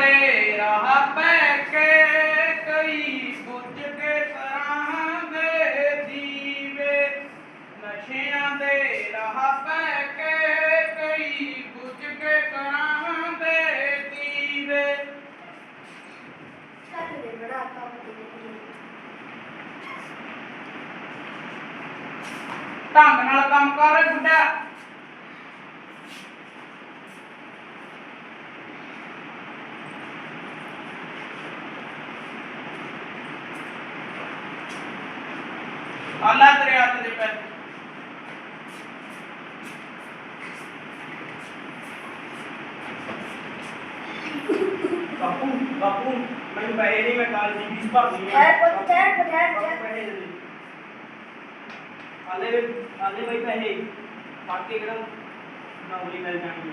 ਦੇ ਰਾਹ ਪੈ ਕੇ ਕਈ ਬੁੱਝ ਕੇ ਕਰਾਂਗੇ ਦੀਵੇ ਨਸ਼ਿਆਂ ਦੇ ਰਾਹ ਪੈ ਕੇ ਕਈ ਬੁੱਝ ਕੇ ਕਰਾਂਗੇ ਦੀਵੇ ਚੱਲ ਰੇ ਬੜਾ ਕੰਮ ਢੰਗ ਨਾਲ ਕੰਮ ਕਰ ਬੁੱਢਾ अल्लाह तेरे हाथ दे पे बापू बापू मैं पहले में काल दी बीस बार नहीं है पता है पता है पता है आले आले भाई पहले। बाकी एकदम ना बोली मैं जाऊँगी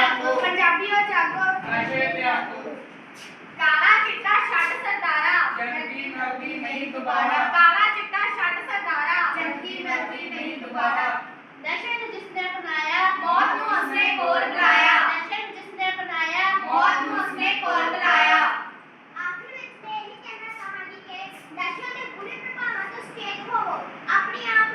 Meow.